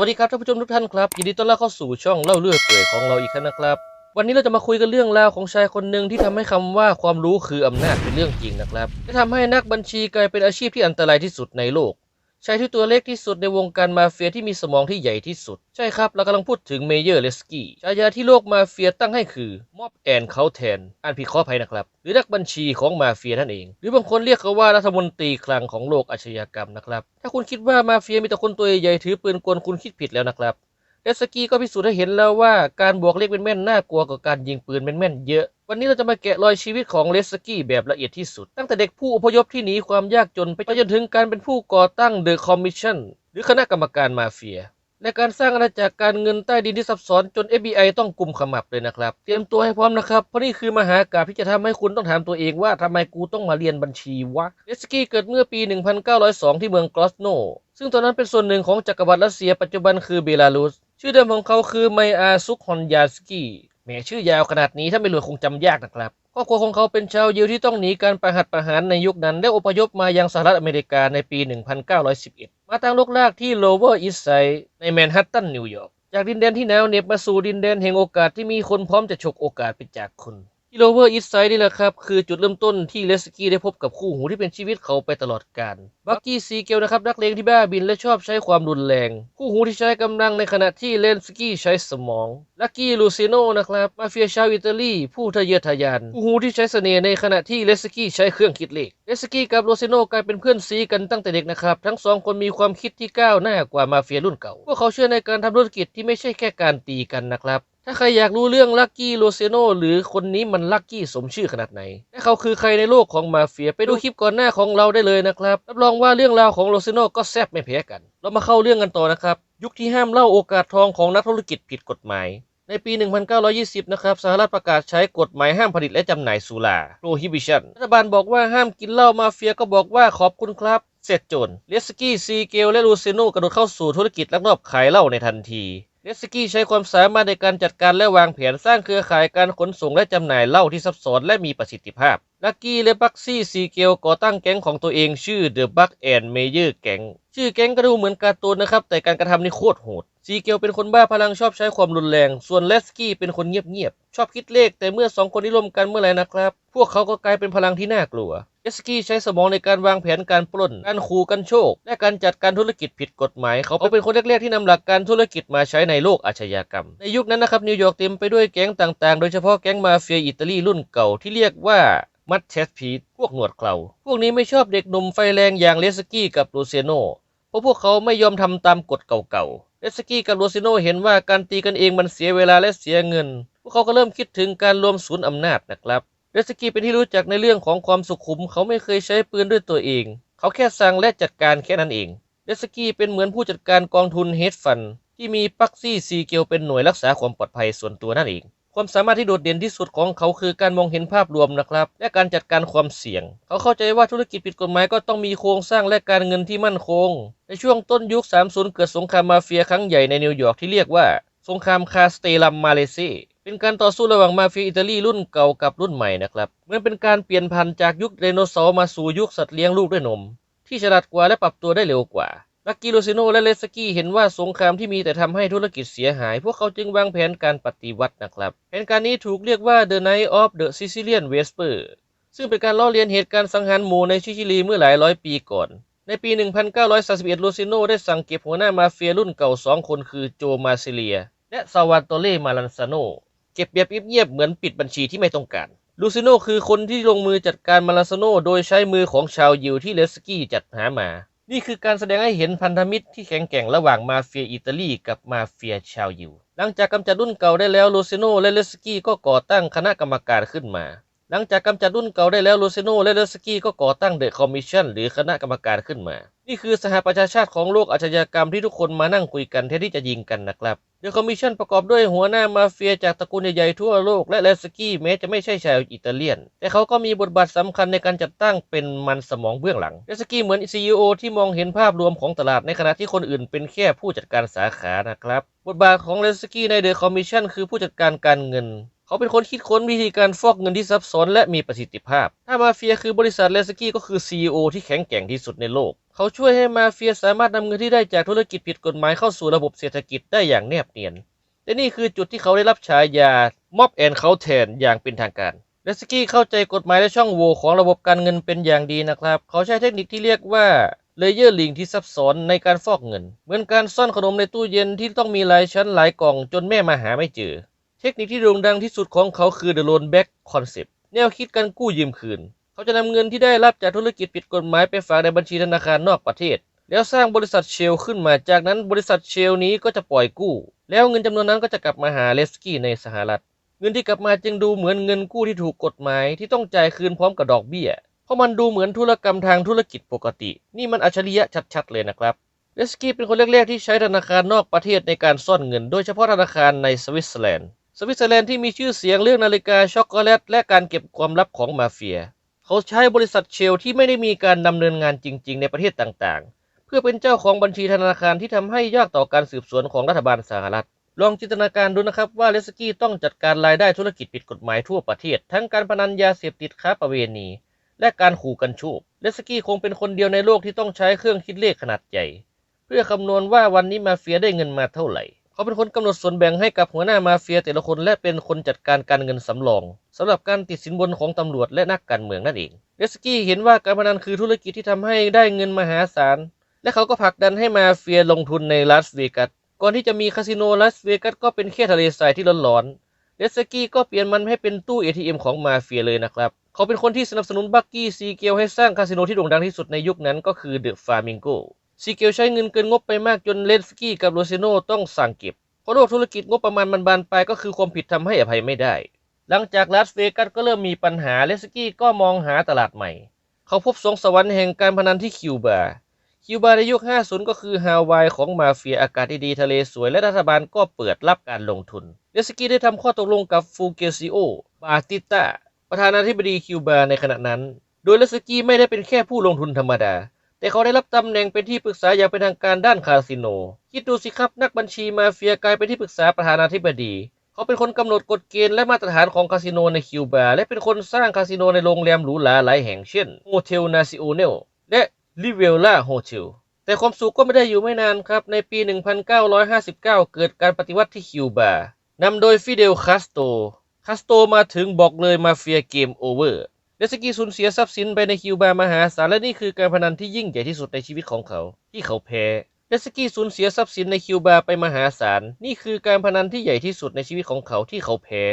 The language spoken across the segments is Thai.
วัสดีครับท่านผู้ชมทุกท่านครับยินดีต้อนรับเข้าสู่ช่องเล่าเรื่องเปื่อยของเราอีกครั้งนะครับ วันนี้เราจะมาคุยกันเรื่องราวของชายคนหนึ่งที่ทำให้คำว่าความรู้คืออำนาจเป็นเรื่องจริงนะครับและทำให้นักบัญชีกลายเป็นอาชีพที่อันตรายที่สุดในโลก ชายที่ตัวเล็กที่สุดในวงการมาเฟียที่มีสมองที่ใหญ่ที่สุด ใช่ครับ เรากำลังพูดถึงเมเยอร์เลสกี้ฉายาที่โลกมาเฟียตั้งให้คือม็อบแอนเขาแทนอ่านผิดข้ออภัยนะครับ หรือนักบัญชีของมาเฟียนั่นเอง หรือบางคนเรียกเขาว่ารัฐมนตรีคลังของโลกอาชญากรรมนะครับ ถ้าคุณคิดว่ามาเฟียมีแต่คนตัวใหญ่ถือปืนกลคุณคิดผิดแล้วนะครับเลสกี้ก็พิสูจน์ให้เห็นแล้วว่าการบวกเลขเป็นแม่นๆน่ากลัวกว่าการยิงปืนเป็นแม่นๆเยอะ วันนี้เราจะมาแกะรอยชีวิตของเลสกี้แบบละเอียดที่สุด ตั้งแต่เด็กผู้อพยพที่หนีความยากจน ไปจนถึงการเป็นผู้ก่อตั้งเดอะคอมมิชชั่นหรือคณะกรรมการมาเฟีย และการสร้างอาณาจักรการเงินใต้ดินที่ซับซ้อนจน FBI ต้องกุมขมับเลยนะครับ เตรียมตัวให้พร้อมนะครับ เพราะนี่คือมหากาพย์ที่จะทำให้คุณต้องถามตัวเองว่าทำไมกูต้องมาเรียนบัญชีวะเลสกี้เกิดเมื่อปี 1902 ที่เมืองกรอสโนซึ่งตอนนั้นเป็นส่วนหนึ่งของจักรวรรดิรัสเซียปัจจุบันคือเบลารุสชื่อเดิมของเขาคือไมอาซุกฮอนยาสกี้ แม้ชื่อยาวขนาดนี้ถ้าไม่รวยคงจำยากนะครับครอบครัวของเขาเป็นชาวยิวที่ต้องหนีการประหัตประหารในยุคนั้น และอพยพมายังสหรัฐอเมริกาในปี 1911 มาตั้งรกรากที่โลเวอร์อีสไซด์ในแมนฮัตตันนิวยอร์ก จากดินแดนที่หนาวเหน็บมาสู่ดินแดนแห่งโอกาสที่มีคนพร้อมจะฉกโอกาสไปจากคุณ ที่โลเวอร์อีสไซด์นี่แหละครับ คือจุดเริ่มต้นที่เลสกี้ได้พบกับคู่หูที่เป็นชีวิตเขาไปตลอดกาลบักกี้ซีเกลนะครับนักเลงที่บ้าบินและชอบใช้ความรุนแรง คู่หูที่ใช้กำลังในขณะที่เลนสกี้ใช้สมองลักกี้ลูซิโนนะครับมาเฟียชาวอิตาลีผู้ทะเยอทะยาน คู่หูที่ใช้เสน่ห์ในขณะที่เลสกี้ใช้เครื่องคิดเลขเลสกี้กับลูซิโนกลายเป็นเพื่อนซีกันตั้งแต่เด็กนะครับทั้งสองคนมีความคิดที่ก้าวหน้ากว่ามาเฟียรุ่นเก่าพวกเขาเชื่อในการทำธุรกิจที่ไม่ใช่แค่การตีกันนะครับ ถ้าใครอยากรู้เรื่องลักกี้โลเซโนหรือคนนี้มันลักกี้สมชื่อขนาดไหนและเขาคือใครในโลกของมาเฟียไปดูคลิปก่อนหน้าของเราได้เลยนะครับรับรองว่าเรื่องราวของโลเซโนก็แซ่บไม่แพ้กัน เรามาเข้าเรื่องกันต่อนะครับ ยุคที่ห้ามเล่าโอกาสทองของนักธุรกิจผิดกฎหมาย ในปี 1920 นะครับสหรัฐประกาศใช้กฎหมายห้ามผลิตและจำหน่ายสุรา prohibition รัฐบาลบอกว่าห้ามกินเหล้ามาเฟียก็บอกว่าขอบคุณครับเสร็จจนเลสกี้ซีเกลและลูเซโนกระโดดเข้าสู่ธุรกิจลักลอบขายเหล้าในทันที เอสกี้ใช้ความสามารถในการจัดการและวางแผนสร้างเครือข่ายการขนส่งและจำหน่ายเหล้าที่ซับซ้อนและมีประสิทธิภาพลักกี้และบักซี่ซีเกลก่อตั้งแก๊งของตัวเองชื่อ The Buck and Mayer Gang ชื่อแก๊งก็ดูเหมือนการ์ตูนนะครับ แต่การกระทำนี่โคตรโหด ซีเกลเป็นคนบ้าพลังชอบใช้ความรุนแรง ส่วนเลสกี้เป็นคนเงียบๆ ชอบคิดเลขแต่เมื่อสองคนนี้ร่วมกันเมื่อไหร่นะครับ พวกเขาก็กลายเป็นพลังที่น่ากลัวเลสกี้ใช้สมองในการวางแผนการปล้น การขู่กันโชค และการจัดการธุรกิจผิดกฎหมาย เขาเป็นคนแรกๆที่นำหลักการธุรกิจมาใช้ในโลกอาชญากรรม ในยุคนั้นนะครับนิวยอร์กเต็มไปด้วยแก๊งต่างๆ โดยเฉพาะแก๊งมาเฟียอิตาลีรุ่นเก่าที่เรียกว่า มัดเชสพีทพวกหนวดเคราพวกนี้ไม่ชอบเด็กหนุ่มไฟแรงอย่างเลสกี้กับลูเซโนเพราะพวกเขาไม่ยอมทำตามกฎเก่าๆเลสกี้กับโรซิโนเห็นว่าการตีกันเองมันเสียเวลาและเสียเงิน พวกเขาก็เริ่มคิดถึงการรวมศูนย์อำนาจนะครับเลสกี้เป็นที่รู้จักในเรื่องของความสุขุม เขาไม่เคยใช้ปืนด้วยตัวเอง เขาแค่สั่งและจัดการแค่นั้นเองเลสกี้เป็นเหมือนผู้จัดการกองทุนเฮดฟันที่มีปักซี่ซีเกลเป็นหน่วยรักษาความปลอดภัยส่วนตัวนั่นเอง ความสามารถที่โดดเด่นที่สุดของเขาคือการมองเห็นภาพรวมนะครับ และการจัดการความเสี่ยง เขาเข้าใจว่าธุรกิจผิดกฎหมายก็ต้องมีโครงสร้างและการเงินที่มั่นคง ในช่วงต้นยุค 30 เกิดสงครามมาเฟียครั้งใหญ่ในนิวยอร์กที่เรียกว่า สงครามคาสเตลัมมาเลเซีเป็นการต่อสู้ระหว่างมาเฟียอิตาลีรุ่นเก่ากับรุ่นใหม่นะครับเหมือนเป็นการเปลี่ยนพันธุ์จากยุคไดโนเสาร์มาสู่ยุคสัตว์เลี้ยงลูกด้วยนม ที่ฉลาดกว่าและปรับตัวได้เร็วกว่า ลักกี้โรซิโนและเลสกี้เห็นว่าสงครามที่มีแต่ทำให้ธุรกิจเสียหาย พวกเขาจึงวางแผนการปฏิวัตินะครับ แผนการนี้ถูกเรียกว่า The Night of the Sicilian Vesper ซึ่งเป็นการล้อเลียนเหตุการณ์สังหารหมู่ในซิซิลีเมื่อหลายร้อยปีก่อน ในปี 1931 โรซิโนได้สั่งเก็บหัวหน้ามาเฟียรุ่นเก่าสองคนคือโจมาซิเลีย และซาวาโตเลมาลันซาโนเก็บแบบเงียบๆเหมือนปิดบัญชีที่ไม่ต้องการลูซิโนคือคนที่ลงมือจัดการมาลันซาโนโดยใช้มือของชาวยิวที่เลสกี้จัดหามา นี่คือการแสดงให้เห็นพันธมิตรที่แข็งแกร่งระหว่างมาเฟียอิตาลีกับมาเฟียชาวยิว หลังจากกำจัดรุ่นเก่าได้แล้วลูซิโนและเลสกี้ก็ก่อตั้งคณะกรรมการขึ้นมา หลังจากกำจัดรุ่นเก่าได้แล้วลูซิโนและเลสกี้ก็ก่อตั้งเดอะคอมมิชชั่นหรือคณะกรรมการขึ้นมา นี่คือสหประชาชาติของโลกอาชญากรรมที่ทุกคนมานั่งคุยกันแทนที่จะยิงกันนะครับเดอะคอมมิชชั่นประกอบด้วยหัวหน้ามาเฟียจากตระกูลใหญ่ๆทั่วโลกและเลสกี้แม้จะไม่ใช่ชาวอิตาเลียน แต่เขาก็มีบทบาทสำคัญในการจัดตั้งเป็นมันสมองเบื้องหลังเลสกี้เหมือน CEO ที่มองเห็นภาพรวมของตลาดในขณะที่คนอื่นเป็นแค่ผู้จัดการสาขานะครับ บทบาทของเลสกี้ในเดอะคอมมิชชั่นคือผู้จัดการการเงิน เขาเป็นคนคิดค้นวิธีการฟอกเงินที่ซับซ้อนและมีประสิทธิภาพ ถ้ามาเฟียคือบริษัทเลสกี้ก็คือ CEO ที่แข็งแกร่งที่สุดในโลก เขาช่วยให้มาเฟียสามารถนำเงินที่ได้จากธุรกิจผิดกฎหมายเข้าสู่ระบบเศรษฐกิจได้อย่างแนบเนียน และนี่คือจุดที่เขาได้รับฉายาม็อบแอนเขาแทนอย่างเป็นทางการเลสกี้เข้าใจกฎหมายและช่องโหว่ของระบบการเงินเป็นอย่างดีนะครับ เขาใช้เทคนิคที่เรียกว่าเลเยอร์ลิงที่ซับซ้อนในการฟอกเงิน เหมือนการซ่อนขนมในตู้เย็นที่ต้องมีหลายชั้นหลายกล่องจนแม่มาหาไม่เจอ เทคนิคที่โด่งดังที่สุดของเขาคือ The Loan Back Concept แนวคิดการกู้ยืมคืน เขาจะนำเงินที่ได้รับจากธุรกิจผิดกฎหมายไปฝากในบัญชีธนาคารนอกประเทศ แล้วสร้างบริษัทเชลขึ้นมา จากนั้นบริษัทเชลนี้ก็จะปล่อยกู้ แล้วเงินจำนวนนั้นก็จะกลับมาหาเลสกี้ในสหรัฐ เงินที่กลับมาจึงดูเหมือนเงินกู้ที่ถูกกฎหมายที่ต้องจ่ายคืนพร้อมกับดอกเบี้ย เพราะมันดูเหมือนธุรกรรมทางธุรกิจปกติ นี่มันอัจฉริยะชัดๆเลยนะครับเลสกี้เป็นคนแรกๆที่ใช้ธนาคารนอกประเทศในการซ่อนเงิน โดยเฉพาะธนาคารในสวิตเซอร์แลนด์ สวิตเซอร์แลนด์ที่มีชื่อเสียงเรื่องนาฬิกาช็อกโกแลตและการเก็บความลับของมาเฟีย เขาใช้บริษัทเชลที่ไม่ได้มีการดำเนินงานจริง ๆ ในประเทศต่างๆ เพื่อเป็นเจ้าของบัญชีธนาคารที่ทำให้ยากต่อการสืบสวนของรัฐบาลสหรัฐ ลองจินตนาการดูนะครับว่าเลสกี้ต้องจัดการรายได้ธุรกิจผิดกฎหมายทั่วประเทศ ทั้งการพนันยาเสพติดค้าประเวณี และการขู่กันโชคเลสกี้คงเป็นคนเดียวในโลกที่ต้องใช้เครื่องคิดเลขขนาดใหญ่ เพื่อคำนวณว่าวันนี้มาเฟียได้เงินมาเท่าไหร่ เขาเป็นคนกำหนดส่วนแบ่งให้กับหัวหน้ามาเฟียแต่ละคนและเป็นคนจัดการการเงินสำรองสำหรับการติดสินบนของตำรวจและนักการเมืองนั่นเองเลสกี้เห็นว่าการพนันคือธุรกิจที่ทำให้ได้เงินมหาศาลและเขาก็ผลักดันให้มาเฟียลงทุนในลาสเวกัสก่อนที่จะมีคาสิโนลาสเวกัสก็เป็นแค่ทะเลทรายที่ร้อนๆเลสกี้ก็เปลี่ยนมันให้เป็นตู้ ATM ของมาเฟียเลยนะครับเขาเป็นคนที่สนับสนุนบักกี้ซีเกลให้สร้างคาสิโนที่โด่งดังที่สุดในยุคนั้นก็คือเดอะฟามิงโก ซีเกลใช้เงินเกินงบไปมากจนเลสกี้กับโรเซโนต้องสั่งเก็บ เพราะโลกธุรกิจงบประมาณมันบานปลายก็คือความผิดทำให้อภัยไม่ได้ หลังจากลาสเวกัสก็เริ่มมีปัญหาเลสกี้ก็มองหาตลาดใหม่ เขาพบสงสวรรค์แห่งการพนันที่คิวบา คิวบาในยุค 50 ก็คือฮาวายของมาเฟียอากาศดีๆทะเลสวยและรัฐบาลก็เปิดรับการลงทุน เลสกี้ได้ทำข้อตกลงกับฟูเกซิโอบาติต้าประธานาธิบดีคิวบาในขณะนั้น โดยเลสกี้ไม่ได้เป็นแค่ผู้ลงทุนธรรมดา แต่เขาได้รับตำแหน่งเป็นที่ปรึกษาอย่างเป็นทางการด้านคาสิโน คิดดูสิครับนักบัญชีมาเฟียกลายเป็นที่ปรึกษาประธานาธิบดี เขาเป็นคนกำหนดกฎเกณฑ์และมาตรฐานของคาสิโนในคิวบา และเป็นคนสร้างคาสิโนในโรงแรมหรูหราหลายแห่งเช่นโฮเทลนาซิโอเนลและลิเวลล่าโฮเทลแต่ความสุขก็ไม่ได้อยู่ไม่นานครับ ในปี 1959 เกิดการปฏิวัติที่คิวบานำโดยฟิเดลคาสโต คาสโตมาถึงบอกเลยมาเฟียเกมโอเวอร์ เลสกี้สูญเสียทรัพย์สินไปในคิวบามหาศาลและนี่คือการพนันที่ยิ่งใหญ่ที่สุดในชีวิตของเขา ที่เขาแพ้เลสกี้สูญเสียทรัพย์สินในคิวบาไปมหาศาลนี่คือการพนันที่ใหญ่ที่สุดในชีวิตของเขาที่เขาแพ้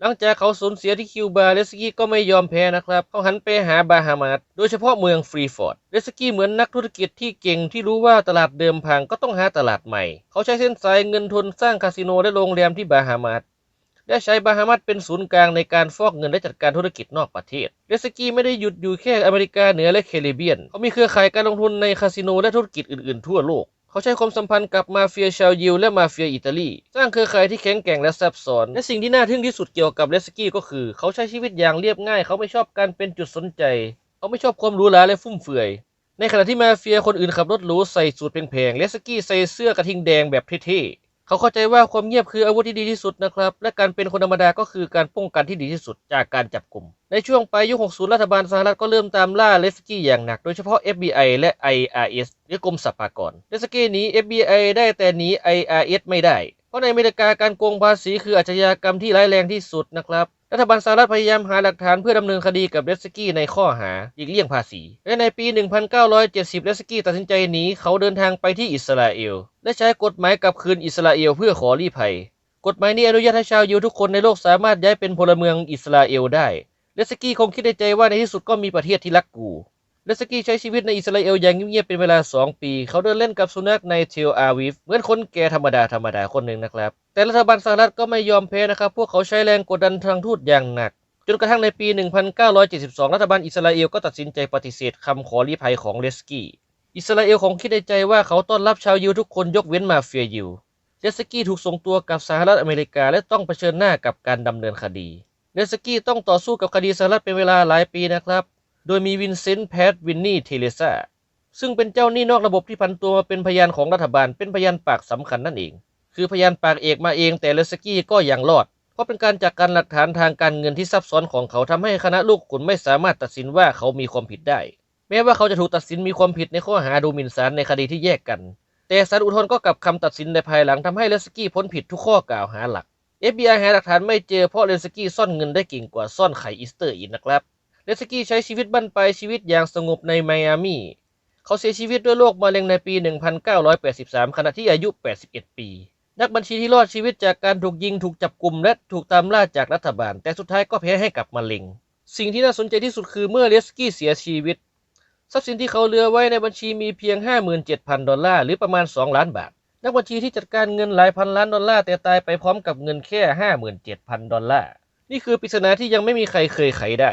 หลังจากเขาสูญเสียที่คิวบาเลสกี้ก็ไม่ยอมแพ้นะครับ เขาหันไปหาบาฮามาสโดยเฉพาะเมืองฟรีฟอร์ดเลสกี้เหมือนนักธุรกิจที่เก่งที่รู้ว่าตลาดเดิมพังก็ต้องหาตลาดใหม่ เขาใช้เส้นสายเงินทุนสร้างคาสิโนและโรงแรมที่บาฮามาส และใช้บาฮามัสเป็นศูนย์กลางในการฟอกเงินและจัดการธุรกิจนอกประเทศเลสกี้ไม่ได้หยุดอยู่แค่อเมริกาเหนือและแคริบเบียนเขามีเครือข่ายการลงทุนในคาสิโนและธุรกิจอื่นๆทั่วโลกเขาใช้ความสัมพันธ์กับมาเฟียชาวยิวและมาเฟียอิตาลี สร้างเครือข่ายที่แข็งแกร่งและซับซ้อน และสิ่งที่น่าทึ่งที่สุดเกี่ยวกับเลสกี้ก็คือ เขาใช้ชีวิตอย่างเรียบง่าย เขาไม่ชอบการเป็นจุดสนใจ เขาไม่ชอบความหรูหราและฟุ่มเฟือย ในขณะที่มาเฟียคนอื่นขับรถหรูใส่สูทแพงๆเลสกี้ใส่เสื้อกระทิงแดงแบบเท่ๆ เขาเข้าใจว่าความเงียบคืออาวุธที่ดีที่สุดนะครับ และการเป็นคนธรรมดาก็คือการป้องกันที่ดีที่สุดจากการจับกลุ่ม ในช่วงปลายยุค 60 รัฐบาลสหรัฐก็เริ่มตามล่าเลสกี้อย่างหนัก โดยเฉพาะ FBI และ IRS หรือกรมสรรพากร เลสกี้หนี FBI ได้แต่หนี IRS ไม่ได้ เพราะในอเมริกาการโกงภาษีคืออาชญากรรมที่ร้ายแรงที่สุดนะครับ รัฐบาลสหรัฐพยายามหาหลักฐานเพื่อดำเนินคดีกับเลสกี้ในข้อหาหลีกเลี่ยงภาษี และในปี 1970เลสกี้ตัดสินใจหนีเขาเดินทางไปที่อิสราเอล และใช้กฎหมายกลับคืนอิสราเอลเพื่อขอรีภัย กฎหมายนี้อนุญาตให้ชาวยิวทุกคนในโลกสามารถย้ายเป็นพลเมืองอิสราเอลได้เลสกี้คงคิดในใจว่าในที่สุดก็มีประเทศที่รักกู เลสกี้ใช้ชีวิตในอิสราเอลอย่างเงียบๆเป็นเวลา 2 ปี เขาเดินเล่นกับสุนัขในเทลอาวิฟเหมือนคนแก่ธรรมดาธรรมดาคนหนึ่งนะครับ แต่รัฐบาลสหรัฐก็ไม่ยอมแพ้นะครับ พวกเขาใช้แรงกดดันทางทูตอย่างหนัก จนกระทั่งในปี 1972 รัฐบาลอิสราเอลก็ตัดสินใจปฏิเสธคำขอลี้ภัยของเลสกี้อิสราเอลคงคิดในใจว่าเขาต้อนรับชาวยิวทุกคนยกเว้นมาเฟียยิวเลสกี้ถูกส่งตัวกลับสหรัฐอเมริกา และต้องเผชิญหน้ากับการดำเนินคดีเลสกี้ต้องต่อสู้กับคดีสหรัฐเป็นเวลาหลายปีนะครับ โดยมีวินเซนต์แพทวินนี่เทเลซาซึ่งเป็นเจ้าหนี้นอกระบบที่พันตัวมาเป็นพยานของรัฐบาล เป็นพยานปากสำคัญนั่นเอง คือพยานปากเอกมาเองแต่เลสกี้ก็ยังรอด เพราะเป็นการจากการหลักฐานทางการเงินที่ซับซ้อนของเขาทำให้คณะลูกขุนไม่สามารถตัดสินว่าเขามีความผิดได้ แม้ว่าเขาจะถูกตัดสินมีความผิดในข้อหาดูหมิ่นศาลในคดีที่แยกกัน แต่ศาลอุทธรณ์ก็กลับคำตัดสินในภายหลังทำให้เลสกี้พ้นผิดทุกข้อกล่าวหาหลัก FBI หาหลักฐานไม่เจอเพราะเลนสกี้ซ่อนเงินได้เก่งกว่าซ่อนไข่อีสเตอร์อีกนะครับ เลสกี้ใช้ชีวิตบั้นปลายชีวิตอย่างสงบในไมอามี เขาเสียชีวิตด้วยโรคมะเร็งในปี 1983 ขณะที่อายุ 81 ปี นักบัญชีที่รอดชีวิตจากการถูกยิงถูกจับกลุ่มและถูกตามล่าจากรัฐบาล แต่สุดท้ายก็แพ้ให้กับมะเร็ง สิ่งที่น่าสนใจที่สุดคือเมื่อเลสกี้เสียชีวิต ทรัพย์สินที่เขาเหลือไว้ในบัญชีมีเพียง 57,000 ดอลลาร์หรือประมาณ 2 ล้านบาท นักบัญชีที่จัดการเงินหลายพันล้านดอลลาร์แต่ตายไปพร้อมกับเงินแค่ 57,000 ดอลลาร์ นี่คือปริศนาที่ยังไม่มีใครเคยไขได้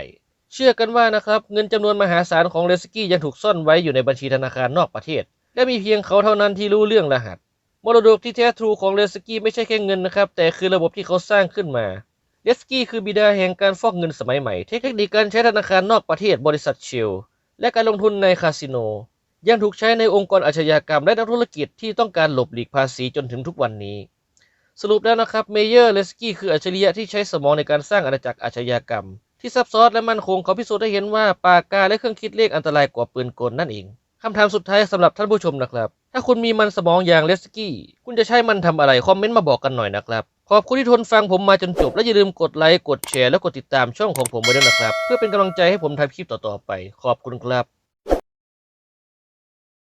เชื่อกันว่านะครับเงินจำนวนมหาศาลของเลสกี้ยังถูกซ่อนไว้อยู่ในบัญชีธนาคารนอกประเทศ และมีเพียงเขาเท่านั้นที่รู้เรื่องรหัส มรดกที่แท้ทรูของเลสกี้ไม่ใช่แค่เงินนะครับ แต่คือระบบที่เขาสร้างขึ้นมาเลสกี้คือบิดาแห่งการฟอกเงินสมัยใหม่ เทคนิคการใช้ธนาคารนอกประเทศบริษัทเชลและการลงทุนในคาสิโน ยังถูกใช้ในองค์กรอาชญากรรมและนักธุรกิจที่ต้องการหลบหลีกภาษีจนถึงทุกวันนี้ สรุปแล้วนะครับเมเยอร์เลสกี้คืออัจฉริยะที่ใช้สมองในการสร้างอาณาจักรอาชญากรรม ที่ซับซ้อนและมั่นคงเขาพิสูจน์ได้เห็นว่าปากกาและเครื่องคิดเลขอันตรายกว่าปืนกลนั่นเองคำถามสุดท้ายสำหรับท่านผู้ชมนะครับ ถ้าคุณมีมันสมองอย่างเลสกี้ คุณจะใช้มันทำอะไร คอมเมนต์มาบอกกันหน่อยนะครับ ขอบคุณที่ทนฟังผมมาจนจบ และอย่าลืมกดไลค์ กดแชร์ และกดติดตามช่องของผมไว้ด้วยนะครับ เพื่อเป็นกำลังใจให้ผมทำคลิปต่อๆไป ขอบคุณครับ